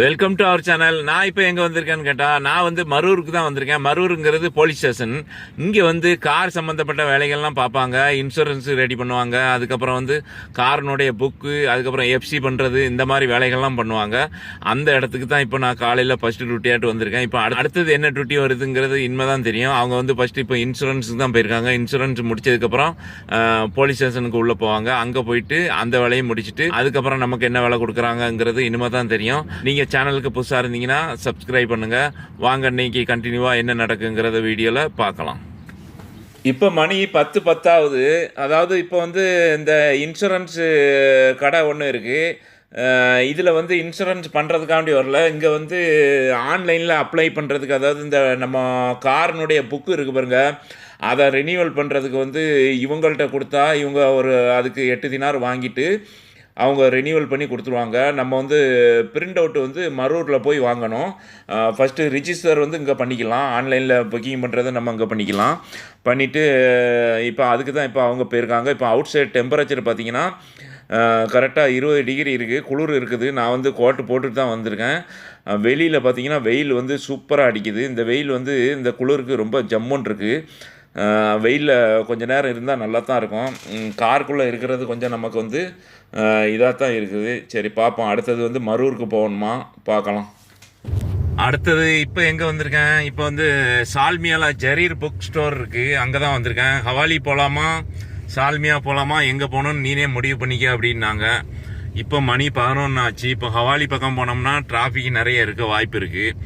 Welcome to our channel நான் இப்போ எங்கே வந்திருக்கேன்னு கேட்டால் நான் வந்து மரூருக்கு தான் வந்திருக்கேன். மரூருங்கிறது போலீஸ் ஸ்டேஷன் இங்கே வந்து கார் சம்மந்தப்பட்ட வேலைகள்லாம் பார்ப்பாங்க. இன்சூரன்ஸ் ரெடி பண்ணுவாங்க. அதுக்கப்புறம் வந்து காரினுடைய புக்கு அதுக்கப்புறம் எஃப்சி பண்ணுறது இந்த மாதிரி வேலைகள்லாம் பண்ணுவாங்க. அந்த இடத்துக்கு தான் இப்போ நான் காலையில் ஃபஸ்ட்டு டியூட்டியாட்டு வந்திருக்கேன். இப்போ அடுத்தது என்ன டியூட்டி வருதுங்கிறது இனிமே தான் தெரியும். அவங்க வந்து ஃபஸ்ட்டு இப்போ இன்சூரன்ஸுக்கு தான் போயிருக்காங்க. இன்சூரன்ஸ் முடிச்சதுக்கப்புறம் போலீஸ் ஸ்டேஷனுக்கு உள்ளே போவாங்க. அங்கே போயிட்டு அந்த வேலையை முடிச்சுட்டு அதுக்கப்புறம் நமக்கு என்ன வேலை கொடுக்குறாங்கங்கிறது இனிமே தான் தெரியும். நீங்கள் சேனலுக்கு புதுசாக இருந்தீங்கன்னா சப்ஸ்கிரைப் பண்ணுங்கள் வாங்க இன்னைக்கு கண்டினியூவாக என்ன நடக்குங்கிறத வீடியோவில் பார்க்கலாம். இப்போ மணி பத்து பத்தாவது. அதாவது இப்போ வந்து இந்த இன்சூரன்ஸு கடை ஒன்று இருக்குது இதில் வந்து இன்சூரன்ஸ் பண்ணுறதுக்காண்டி வரல. இங்கே வந்து ஆன்லைனில் அப்ளை பண்ணுறதுக்கு அதாவது இந்த நம்ம காரினுடைய புக்கு இருக்குது பாருங்க. அதை ரினியூவல் பண்ணுறதுக்கு வந்து இவங்கள்ட்ட கொடுத்தா இவங்க ஒரு அதுக்கு எட்டு தினார் வாங்கிட்டு அவங்க ரினியூவல் பண்ணி கொடுத்துருவாங்க. நம்ம வந்து பிரிண்ட் அவுட் வந்து மரூரில் போய் வாங்கணும். ஃபஸ்ட்டு ரிஜிஸ்டர் வந்து இங்கே பண்ணிக்கலாம். ஆன்லைனில் புக்கிங் பண்ணுறதை நம்ம இங்கே பண்ணிக்கலாம். பண்ணிவிட்டு இப்போ அதுக்கு தான் இப்போ அவங்க போயிருக்காங்க. இப்போ அவுட் சைட் டெம்பரேச்சர் பார்த்திங்கன்னா கரெக்டாக இருபது டிகிரி இருக்குது குளிர் இருக்குது. நான் வந்து கோட்டு போட்டுட்டு தான் வந்திருக்கேன். வெளியில் பார்த்திங்கன்னா வெயில் வந்து சூப்பராக அடிக்குது. இந்த வெயில் வந்து இந்த குளிருக்கு ரொம்ப ஜம்முன் இருக்குது வெயிலில் கொஞ்ச நேரம் இருந்தால் நல்லா தான் இருக்கும் காருக்குள்ளே இருக்கிறது கொஞ்சம் நமக்கு வந்து இதாக தான் இருக்குது. சரி பார்ப்போம் அடுத்தது வந்து மரூருக்கு போகணுமா? பார்க்கலாம் அடுத்தது இப்போ எங்கே வந்திருக்கேன்? இப்போ வந்து சால்மியாலா ஜரீர் புக் ஸ்டோர் இருக்குது அங்கே தான் வந்திருக்கேன். ஹவாலி போகலாமா சால்மியா போகலாமா எங்கே போகணும்னு நீனே முடிவு பண்ணிக்க அப்படின்னாங்க. இப்போ மணி பதினொன்று ஆச்சு. இப்போ ஹவாலி பக்கம் போனோம்னா டிராஃபிக் நிறைய இருக்க வாய்ப்பு இருக்குது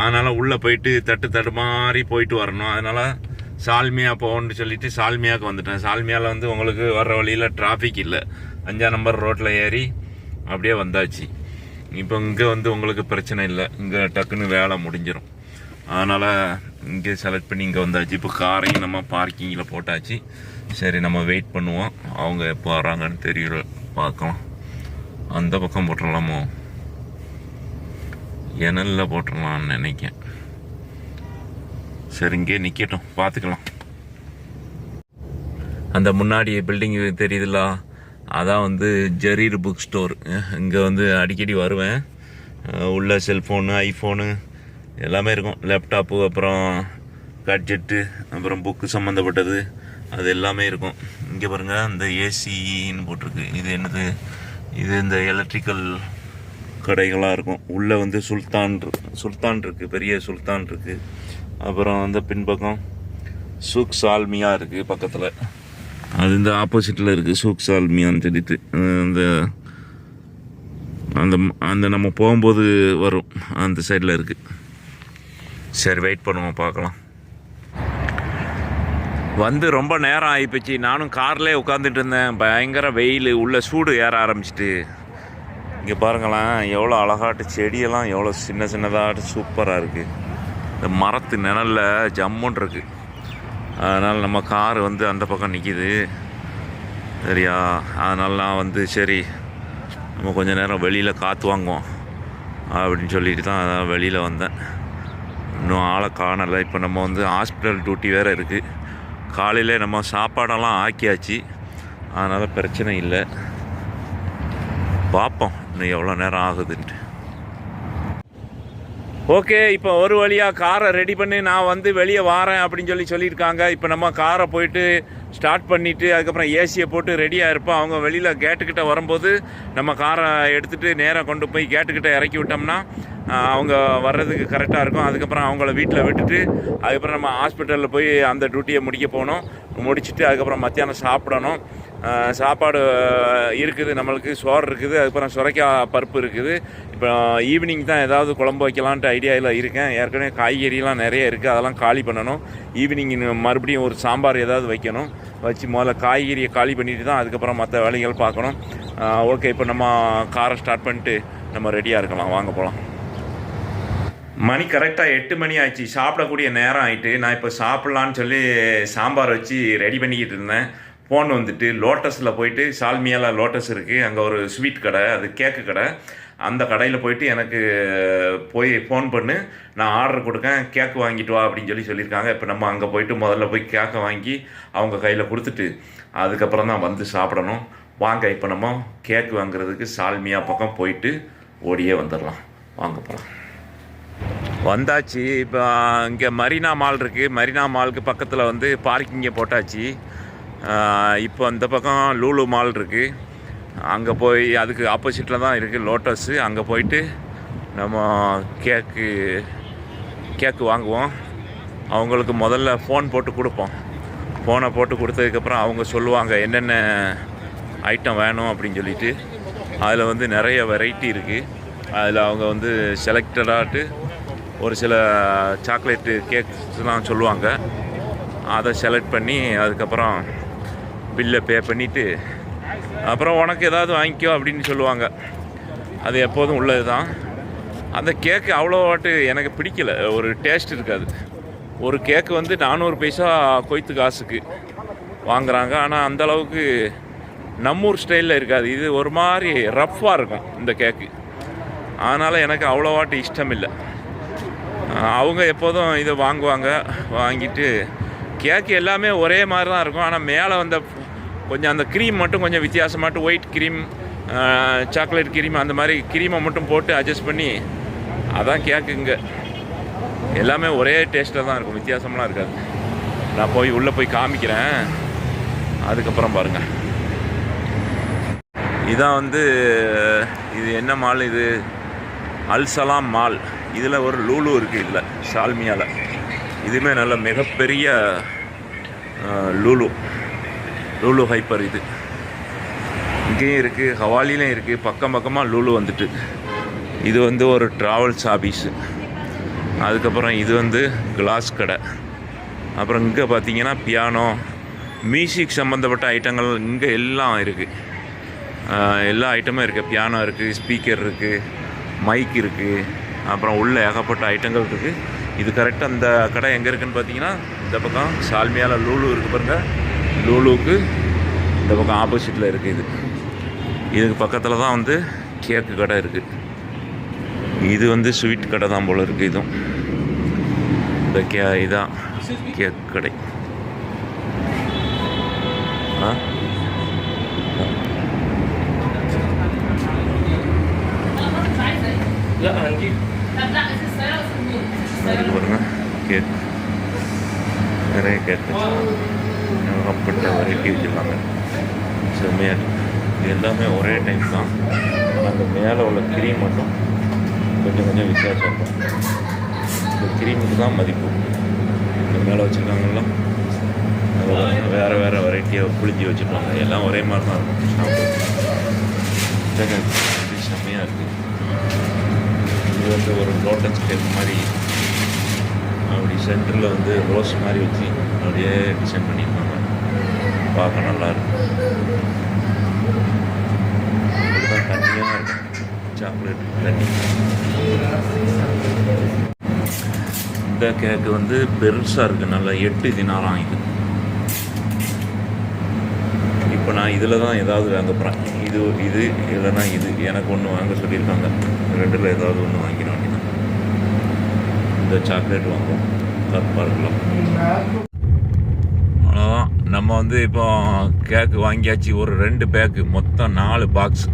அதனால் உள்ளே போயிட்டு தட்டு தட்டு மாதிரி போயிட்டு வரணும். அதனால் சால்மியா போகணும்னு சொல்லிட்டு சால்மியாவுக்கு வந்துட்டேன். சால்மியாவில் வந்து உங்களுக்கு வர்ற வழியில் டிராஃபிக் இல்லை. அஞ்சாம் நம்பர் ரோட்டில் ஏறி அப்படியே வந்தாச்சு. இப்போ இங்கே வந்து உங்களுக்கு பிரச்சனை இல்லை. இங்கே டக்குன்னு வேலை முடிஞ்சிடும் அதனால் இங்கே செலக்ட் பண்ணி இங்கே வந்தாச்சு. இப்போ காரையும் நம்ம பார்க்கிங்கில் போட்டாச்சு. சரி நம்ம வெயிட் பண்ணுவோம். அவங்க எப்போ வராங்கன்னு தெரியல பார்க்கலாம். அந்த பக்கம் போட்டுடலாமோ எனல்ல போட்டுடலாம்னு நினைக்கேன். சரி இங்கே நிற்கட்டும் பார்த்துக்கலாம். அந்த முன்னாடி பில்டிங் தெரியுதுல்ல? அதான் வந்து ஜரீர் புக் ஸ்டோர் இங்கே வந்து அடிக்கடி வருவேன். உள்ள செல்ஃபோனு ஐஃபோனு எல்லாமே இருக்கும். லேப்டாப்பு அப்புறம் கட்ஜெட்டு அப்புறம் புக்கு சம்மந்தப்பட்டது அது எல்லாமே இருக்கும். இங்கே பாருங்கள் இந்த ஏசின்னு போட்டிருக்கு. இது என்னது? இது இந்த எலக்ட்ரிக்கல் கடைகளாக இருக்கும். உள்ளே வந்து சுல்தான் சுல்தான் இருக்குது பெரிய சுல்தான் இருக்குது அப்புறம் அந்த பின்பக்கம் சூக் சால்மியா இருக்குது பக்கத்தில். அது இந்த ஆப்போசிட்டில் இருக்குது சூக் சால்மியான்னு சொல்லிட்டு. அந்த அந்த அந்த நம்ம போகும்போது வரும் அந்த சைடில் இருக்குது சரி வெயிட் பண்ணுவோம் பார்க்கலாம். வந்து ரொம்ப நேரம் ஆகிப்போச்சு நானும் கார்லேயே உட்காந்துட்டு இருந்தேன். பயங்கர வெயில் உள்ள சூடு ஏற ஆரம்பிச்சிட்டு. இங்கே பாருங்களேன் எவ்வளோ அழகாட்டு செடியெல்லாம் எவ்வளோ சின்ன சின்னதாகட்டு சூப்பராக இருக்குது இந்த மரத்து நிழலில் ஜம்முன்னு இருக்குது அதனால் நம்ம கார் வந்து அந்த பக்கம் நிற்கிது சரியா? அதனால் நான் வந்து சரி நம்ம கொஞ்சம் நேரம் வெளியில் காற்று வாங்குவோம் அப்படின்னு சொல்லிட்டு தான் அதான் வெளியில் வந்தேன். இன்னும் ஆளை காணலை. இப்போ நம்ம வந்து ஹாஸ்பிட்டல் டியூட்டி வேறு இருக்குது காலையில் நம்ம சாப்பாடெல்லாம் ஆக்கியாச்சு. அதனால் பிரச்சனை இல்லை. பார்ப்போம் இன்னும் எவ்வளோ நேரம் ஆகுதுன்ட்டு. ஓகே இப்போ ஒரு வழியாக காரை ரெடி பண்ணி நான் வந்து வெளியே வாரேன் அப்படின்னு சொல்லி சொல்லியிருக்காங்க. இப்போ நம்ம காரை போயிட்டு ஸ்டார்ட் பண்ணிவிட்டு அதுக்கப்புறம் ஏசியை போட்டு ரெடியாக இருப்போம். அவங்க வெளியில் கேட்டுக்கிட்ட வரும்போது நம்ம காரை எடுத்துகிட்டு நேராக கொண்டு போய் கேட்டுக்கிட்ட இறக்கி விட்டோம்னா அவங்க வர்றதுக்கு கரெக்டாக இருக்கும். அதுக்கப்புறம் அவங்கள வீட்டில் விட்டுட்டு அதுக்கப்புறம் நம்ம ஹாஸ்பிட்டலில் போய் அந்த டியூட்டியை முடிக்க போகணும். முடிச்சுட்டு அதுக்கப்புறம் மத்தியானம் சாப்பிடணும். சாப்பாடு இருக்குது நம்மளுக்கு சோறு இருக்குது. அதுக்கப்புறம் சுரைக்காய் பருப்பு இருக்குது. இப்போ ஈவினிங் தான் ஏதாவது குழம்பு வைக்கலான்ட்டு ஐடியாவில் இருக்கேன். ஏற்கனவே காய்கறிலாம் நிறைய இருக்குது அதெல்லாம் காலி பண்ணணும். ஈவினிங் மறுபடியும் ஒரு சாம்பார் ஏதாவது வைக்கணும். வச்சு முதல்ல காய்கறியை காலி பண்ணிட்டு தான் அதுக்கப்புறம் மற்ற வேலைகள் பார்க்கணும். ஓகே இப்போ நம்ம காரை ஸ்டார்ட் பண்ணிட்டு நம்ம ரெடியாக இருக்கலாம். வாங்க போகலாம் மணி கரெக்டாக எட்டு மணி ஆச்சு சாப்பிடக்கூடிய நேரம் ஆயிட்டு. நான் இப்போ சாப்பிட்லான்னு சொல்லி சாம்பார் வச்சு ரெடி பண்ணிக்கிட்டு இருந்தேன். ஃபோன் வந்துட்டு லோட்டஸில் போயிட்டு சால்மியால லோட்டஸ் இருக்குது அங்கே ஒரு ஸ்வீட் கடை அது கேக்கு கடை. அந்த கடையில் போயிட்டு எனக்கு போய் ஃபோன் பண்ணு. நான் ஆர்டர் கொடுக்கேன் கேக்கு வாங்கிட்டு வா அப்படின்னு சொல்லி சொல்லியிருக்காங்க. இப்போ நம்ம அங்கே போயிட்டு முதல்ல போய் கேக்கை வாங்கி அவங்க கையில் கொடுத்துட்டு அதுக்கப்புறம் தான் வந்து சாப்பிடணும். வாங்க இப்போ நம்ம கேக்கு வாங்குறதுக்கு சால்மியா பக்கம் போயிட்டு ஓடியே வந்துடலாம். வாங்க போகலாம் வந்தாச்சு. இப்போ இங்கே மரீனா மால் இருக்குது மரீனா மாலுக்கு பக்கத்தில் வந்து பார்க்கிங்கை போட்டாச்சு. இப்போ இந்த பக்கம் லூலு மால் இருக்குது அங்கே போய் அதுக்கு ஆப்போசிட்டில் தான் இருக்குது லோட்டஸு அங்கே போயிட்டு நம்ம கேக்கு கேக்கு வாங்குவோம். அவங்களுக்கு முதல்ல ஃபோன் போட்டு கொடுப்போம். ஃபோனை போட்டு கொடுத்ததுக்கப்புறம் அவங்க சொல்லுவாங்க என்னென்ன ஐட்டம் வேணும்? அப்படின்னு சொல்லிட்டு. அதில் வந்து நிறைய வெரைட்டி இருக்குது அதில் அவங்க வந்து செலக்டடாகிட்டு ஒரு சில சாக்லேட்டு கேக்ஸ்லாம் சொல்லுவாங்க. அதை செலக்ட் பண்ணி அதுக்கப்புறம் பில்லை பே பண்ணிவிட்டு அப்புறம் உனக்கு ஏதாவது வாங்கிக்கோ அப்படின்னு சொல்லுவாங்க. அது எப்போதும் உள்ளது தான் அந்த கேக்கு அவ்வளோவாட்டு எனக்கு பிடிக்கல. ஒரு டேஸ்ட் இருக்காது. ஒரு கேக்கு வந்து நானூறு பைசா கொய்த்து காசுக்கு வாங்குறாங்க. ஆனால் அந்த அளவுக்கு நம்மூர் ஸ்டைலில் இருக்காது. இது ஒரு மாதிரி ரஃப்பாக இருக்கும் இந்த கேக்கு அதனால் எனக்கு அவ்வளோவாட்டு இஷ்டம் இல்லை அவங்க எப்போதும் இதை வாங்குவாங்க. வாங்கிட்டு கேக்கு எல்லாமே ஒரே மாதிரி தான் இருக்கும். ஆனால் மேலே வந்த கொஞ்சம் அந்த க்ரீம் மட்டும் கொஞ்சம் வித்தியாசமாட்டு ஒயிட் க்ரீம் சாக்லேட் க்ரீம் அந்த மாதிரி க்ரீமை மட்டும் போட்டு அட்ஜஸ்ட் பண்ணி அதான் கேக்கு இங்கே. எல்லாமே ஒரே டேஸ்ட்டில் தான் இருக்கும். வித்தியாசம்லாம் இருக்காது. நான் போய் உள்ளே போய் காமிக்கிறேன். அதுக்கப்புறம் பாருங்கள் இதான் வந்து இது என்ன மால் இது? Al Salam mall. இதில் ஒரு லூலு இருக்குது இதில் சால்மியாவில் இதுவுமே நல்ல மிகப்பெரிய லூலு. லூலு ஹைப்பர் இது. இங்கேயும் இருக்குது ஹவாலிலையும் இருக்குது பக்கம் பக்கமாக லூலு வந்துட்டு. இது வந்து ஒரு ட்ராவல்ஸ் ஆஃபீஸு அதுக்கப்புறம் இது வந்து கிளாஸ் கடை. அப்புறம் இங்கே பார்த்தீங்கன்னா பியானோ மியூசிக் சம்மந்தப்பட்ட ஐட்டங்கள் இங்கே எல்லாம் இருக்குது எல்லா ஐட்டமும் இருக்குது பியானோ இருக்குது ஸ்பீக்கர் இருக்குது மைக் இருக்குது அப்புறம் உள்ளே ஏகப்பட்ட ஐட்டங்கள் இருக்குது இது கரெக்டாக அந்த கடை எங்கே இருக்குதுன்னு பார்த்தீங்கன்னா இந்த பக்கம் சால்மியால் லூலு இருக்குது பாருங்கள் லூலுக்கு இந்த பக்கம் ஆப்போசிட்டில் இருக்குது இது. இதுக்கு பக்கத்தில் தான் வந்து கேக்கு கடை இருக்குது இது வந்து ஸ்வீட் கடை தான் போல் இருக்குது இதுவும். இந்த கே இதுதான் கேக் கடை. ஆ? Yeah, Angie. இது பாருங்க கேக். நிறைய கேக் ஏகப்பட்ட வெரைட்டி வச்சுருக்காங்க. செம்மையாக இருக்கு. இது எல்லாமே ஒரே டைப் தான். அந்த மேலே உள்ள க்ரீம் மட்டும் கொஞ்சம் கொஞ்சம் வித்தியாசம் இருக்கும். இந்த க்ரீமுக்கு தான் மதிப்பு. இந்த மேலே பாருங்க, வேறு வேறு வெரைட்டியாக புளிஞ்சி வச்சுருப்பாங்க. எல்லாம் ஒரே மாதிரி தான் இருக்கும். சாப்பிட்டு செம்மையாக இருக்குது வந்து ஒரு லோட்டஸ் கேக் மாதிரி அப்படி சென்டரில் வந்து ரோஸ் மாதிரி வச்சு அப்படியே டிசைன் பண்ணியிருக்காங்க. பார்க்க நல்லா இருக்கு இதுதான் தண்ணியாக இருக்கும் சாக்லேட் தண்ணி. இந்த கேக்கு வந்து பெருசாக இருக்குது நல்லா எட்டு தினாராம் இது இப்போ நான் இதில் தான் ஏதாவது வாங்க போகிறேன் இது இது இல்லைன்னா இது. எனக்கு ஒன்று வாங்க சொல்லியிருக்காங்க. ரெண்டில் ஏதாவது ஒன்று வாங்கிட அப்படின்னா. இந்த சாக்லேட் வாங்குவோம். கப்பாக இருக்கலாம் அவ்வளோதான் நம்ம வந்து இப்போ கேக்கு வாங்கியாச்சு. ஒரு ரெண்டு பேக்கு மொத்தம் நாலு பாக்ஸ்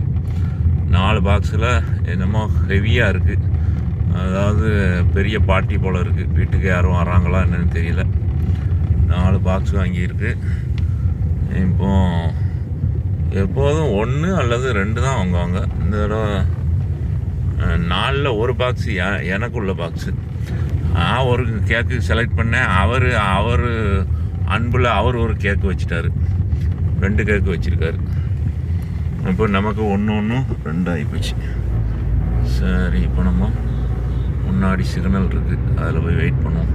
நாலு பாக்ஸில் என்னமோ ஹெவியாக இருக்குது அதாவது பெரிய பார்ட்டி போல் இருக்குது வீட்டுக்கு யாரும் வராங்களா என்னன்னு தெரியல. நாலு பாக்ஸ் வாங்கியிருக்கு. இப்போ எப்போதும் ஒன்று அல்லது ரெண்டு தான் வாங்குவாங்க. இந்த தடவை நாலில் ஒரு பாக்ஸ் எனக்குள்ள பாக்ஸு நான் ஒரு கேக்கு செலக்ட் பண்ணேன். அவர் அவர் அன்பில் அவர் ஒரு கேக்கு வச்சுட்டாரு. ரெண்டு கேக்கு வச்சுருக்காரு. இப்போ நமக்கு ஒன்று ஒன்றும் ரெண்டு ஆகிப்போச்சு சரி இப்போ நம்ம முன்னாடி சிக்னல் இருக்குது அதில் போய் வெயிட் பண்ணுவோம்.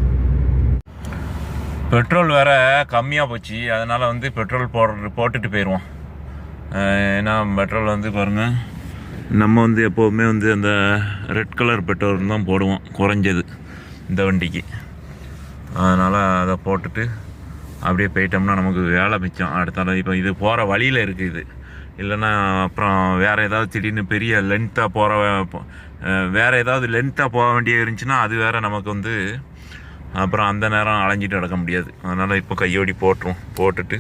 பெட்ரோல் வேறு கம்மியாக போச்சு. அதனால் வந்து பெட்ரோல் போடுற போட்டுட்டு போயிடுவோம் ஏன்னா பெட்ரோல் வந்து பாருங்கள் நம்ம வந்து எப்போவுமே வந்து அந்த ரெட் கலர் பெட்ரோல் தான் போடுவோம். குறைஞ்சது இந்த வண்டிக்கு. அதனால் அதை போட்டுட்டு அப்படியே போயிட்டோம்னா நமக்கு வேலை மிச்சம். அடுத்தால இப்போ இது போகிற வழியில் இருக்குது இது. இல்லைன்னா அப்புறம் வேறு ஏதாவது திடீர்னு பெரிய லென்த்தாக போகிற வேறு ஏதாவது லென்த்தாக போக வேண்டிய இருந்துச்சுன்னா அது வேறு நமக்கு வந்து அப்புறம் அந்த நேரம் அலைஞ்சிட்டு நடக்க முடியாது. அதனால் இப்போ கையோடி போட்டுருவோம். போட்டுட்டு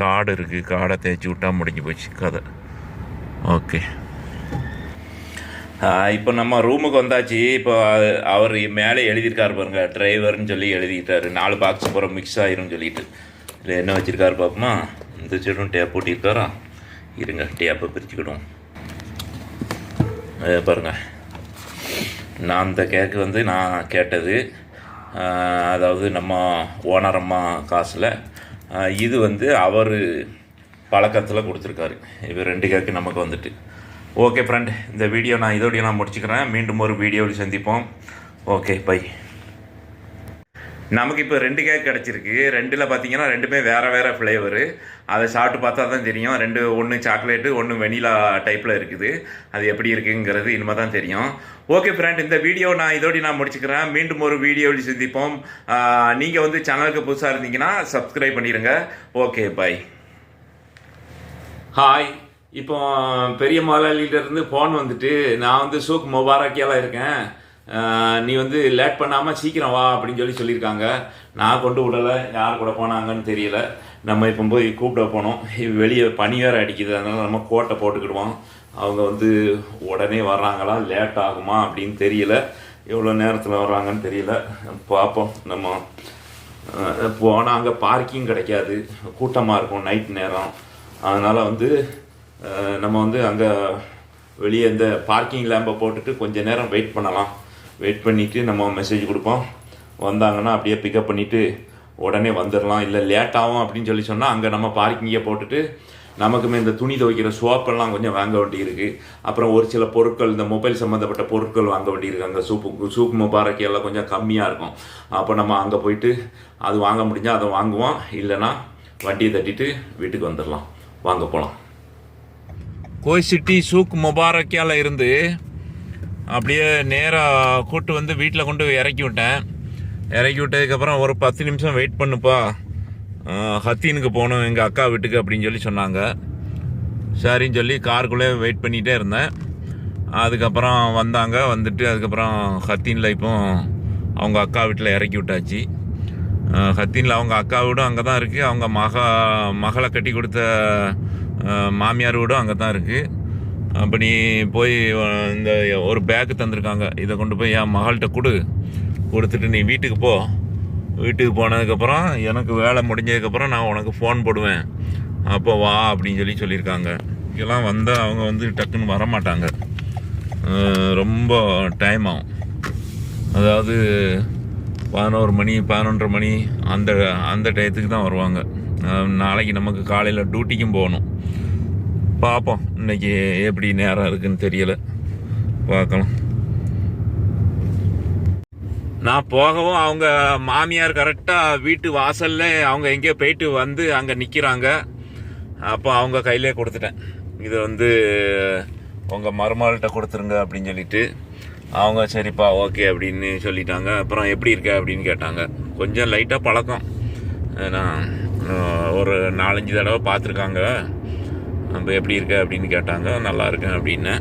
காடு இருக்குது காடை தேய்ச்சி விட்டா முடிஞ்சு போச்சு கதை. ஓகே இப்போ நம்ம ரூமுக்கு வந்தாச்சு. இப்போ அவர் மேலே எழுதியிருக்காரு பாருங்க. டிரைவர்னு சொல்லி எழுதிட்டாரு. நாலு பாக்ஸ் போகிற மிக்ஸ் ஆயிரும்னு சொல்லிட்டு. இதில் என்ன வச்சுருக்காரு பார்ப்போமா இந்த சைடும் டேப் ஓட்டியிருக்காரா இருங்க டேப்பை பிரிச்சுக்கிடுவோம். அது பாருங்க. நான் அந்த கேக்கு வந்து நான் கேட்டது. அதாவது நம்ம ஓனர் அம்மா காசில் இது வந்து அவர் பழக்கத்தில் கொடுத்துருக்காரு. இவர் ரெண்டு கேக்கு நமக்கு வந்துட்டு. ஓகே ஃப்ரெண்ட் இந்த வீடியோ நான் இதோடய நான் முடிச்சுக்கிறேன். மீண்டும் ஒரு வீடியோவில் சந்திப்போம். ஓகே பை நமக்கு இப்போ ரெண்டு கேக் கிடச்சிருக்கு. ரெண்டில் பார்த்தீங்கன்னா ரெண்டுமே வேறு வேறு ஃப்ளேவரு அதை சாப்பிட்டு பார்த்தா தான் தெரியும். ரெண்டு ஒன்று சாக்லேட்டு ஒன்று வெனிலா டைப்பில் இருக்குது. அது எப்படி இருக்குங்கிறது இனிமேல் தான் தெரியும். ஓகே ஃப்ரெண்ட் இந்த வீடியோ நான் இதோடி நான் முடிச்சுக்கிறேன். மீண்டும் ஒரு வீடியோவில் சந்திப்போம். நீங்கள் வந்து சேனலுக்கு புதுசாக இருந்தீங்கன்னா சப்ஸ்கிரைப் பண்ணிடுங்க ஓகே பாய் ஹாய் இப்போ பெரிய முதலாளிகிட்டேருந்து ஃபோன் வந்துட்டு நான் வந்து சூக் முபாரக்கியால இருக்கேன். நீ வந்து லேட் பண்ணாமல் சீக்கிரம் வா அப்படின்னு சொல்லி சொல்லியிருக்காங்க. நான் கொண்டு விடலை. யார் கூட போனாங்கன்னு தெரியல. நம்ம இப்போ போய் கூப்பிட போனோம். வெளியே பனி வேறு அடிக்குது. அதனால் நம்ம கோட்டை போட்டுக்கிடுவோம். அவங்க வந்து உடனே வர்றாங்களா? லேட் ஆகுமா அப்படின்னு தெரியல. எவ்வளோ நேரத்தில் வர்றாங்கன்னு தெரியல. பார்ப்போம் நம்ம போனால் அங்கே பார்க்கிங் கிடைக்காது. கூட்டமாக இருக்கும். நைட் நேரம். அதனால் வந்து நம்ம வந்து அங்கே வெளியே இந்த பார்க்கிங் லேம்பை போட்டுட்டு கொஞ்சம் நேரம் வெயிட் பண்ணலாம். வெயிட் பண்ணிவிட்டு நம்ம மெசேஜ் கொடுப்போம். வந்தாங்கன்னா அப்படியே பிக்கப் பண்ணிவிட்டு உடனே வந்துடலாம். இல்லை லேட் ஆகும் அப்படின்னு சொல்லி சொன்னால் அங்கே நம்ம பார்க்கிங்கே போட்டுட்டு நமக்குமே இந்த துணி துவைக்கிற சோப்பெல்லாம் கொஞ்சம் வாங்க வேண்டியிருக்கு. அப்புறம் ஒரு சில பொருட்கள் இந்த மொபைல் சம்மந்தப்பட்ட பொருட்கள் வாங்க வேண்டியிருக்கு. அங்கே சூப்பு சூப் முபாரக்கு எல்லாம் கொஞ்சம் கம்மியாக இருக்கும். அப்போ நம்ம அங்கே போயிட்டு அது வாங்க முடிஞ்சால் அதை வாங்குவோம். இல்லைன்னா வண்டியை தட்டிட்டு வீட்டுக்கு வந்துடலாம். வாங்க போகலாம் கோய் சிட்டி சூக் முபாரக்கியால இருந்து அப்படியே நேராக கூட்டு வந்து வீட்டில் கொண்டு இறக்கி விட்டேன். இறக்கி விட்டதுக்கப்புறம் ஒரு பத்து நிமிஷம் வெயிட் பண்ணுப்பா. ஹத்தீனுக்கு போகணும் எங்கள் அக்கா வீட்டுக்கு அப்படின்னு சொல்லி சொன்னாங்க. சரின்னு சொல்லி காருக்குள்ளே வெயிட் பண்ணிகிட்டே இருந்தேன். அதுக்கப்புறம் வந்தாங்க வந்துட்டு அதுக்கப்புறம் ஹத்தீனில் இப்போ அவங்க அக்கா வீட்டில் இறக்கி விட்டாச்சு. ஹத்தீனில் அவங்க அக்கா வீடும் அங்கே தான் இருக்குது அவங்க மக மகளை கட்டி கொடுத்த மாமியார் வீடும் அங்கே தான் இருக்குது அப்போ நீ போய் இந்த ஒரு பேக்கு தந்திருக்காங்க. இதை கொண்டு போய் என் மகள்கிட்ட கொடு. கொடுத்துட்டு நீ வீட்டுக்கு போ. வீட்டுக்கு போனதுக்கப்புறம் எனக்கு வேலை முடிஞ்சதுக்கப்புறம் நான் உனக்கு ஃபோன் போடுவேன். அப்போ வா அப்படின்னு சொல்லி சொல்லியிருக்காங்க. இதெல்லாம் வந்தால் அவங்க வந்து டக்குன்னு வர மாட்டாங்க ரொம்ப டைம் ஆகும். அதாவது பதினோரு மணி பதினொன்றரை மணி அந்த அந்த டயத்துக்கு தான் வருவாங்க. நாளைக்கு நமக்கு காலையில் டியூட்டிக்கும் போகணும். பார்ப்போம் இன்னைக்கு எப்படி நேரம் இருக்குன்னு தெரியல. பார்க்கலாம். நான் போகவும் அவங்க மாமியார் கரெக்டாக வீட்டு வாசல்ல அவங்க எங்கேயோ போயிட்டு வந்து அங்கே நிற்கிறாங்க அப்போ அவங்க கையிலே கொடுத்துட்டேன். இது வந்து உங்கள் மருமகள்கிட்ட கொடுத்துருங்க அப்படின்னு சொல்லிட்டு. அவங்க சரிப்பா ஓகே அப்படின்னு சொல்லிட்டாங்க. அப்புறம் எப்படி இருக்க அப்படின்னு கேட்டாங்க. கொஞ்சம் லைட்டாக பழக்கம். ஏன்னா ஒரு நாலஞ்சு தடவை பார்த்துருக்காங்க. நம்ம எப்படி இருக்க அப்படின்னு கேட்டாங்க நல்லா இருக்கேன் அப்படின்னு.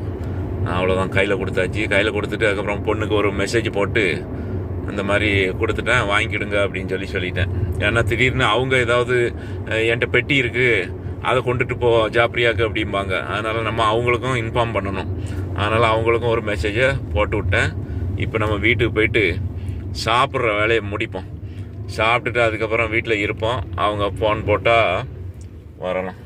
அவ்வளோதான் கையில் கொடுத்தாச்சு. கையில் கொடுத்துட்டு அதுக்கப்புறம் பொண்ணுக்கு ஒரு மெசேஜ் போட்டு அந்த மாதிரி கொடுத்துட்டேன் வாங்கிக்கிடுங்க அப்படின்னு சொல்லி சொல்லிட்டேன். ஏன்னா திடீர்னு அவங்க ஏதாவது என்கிட்ட பெட்டி இருக்குது அதை கொண்டுட்டு போ ஜாப்ரியாக்கு அப்படிம்பாங்க. அதனால் நம்ம அவங்களுக்கும் இன்ஃபார்ம் பண்ணணும். அதனால் அவங்களுக்கும் ஒரு மெசேஜை போட்டு விட்டேன். இப்போ நம்ம வீட்டுக்கு போயிட்டு சாப்பிட்ற வேலையை முடிப்போம். சாப்பிட்டுட்டு அதுக்கப்புறம் வீட்டில் இருப்போம். அவங்க ஃபோன் போட்டால் வரலாம்.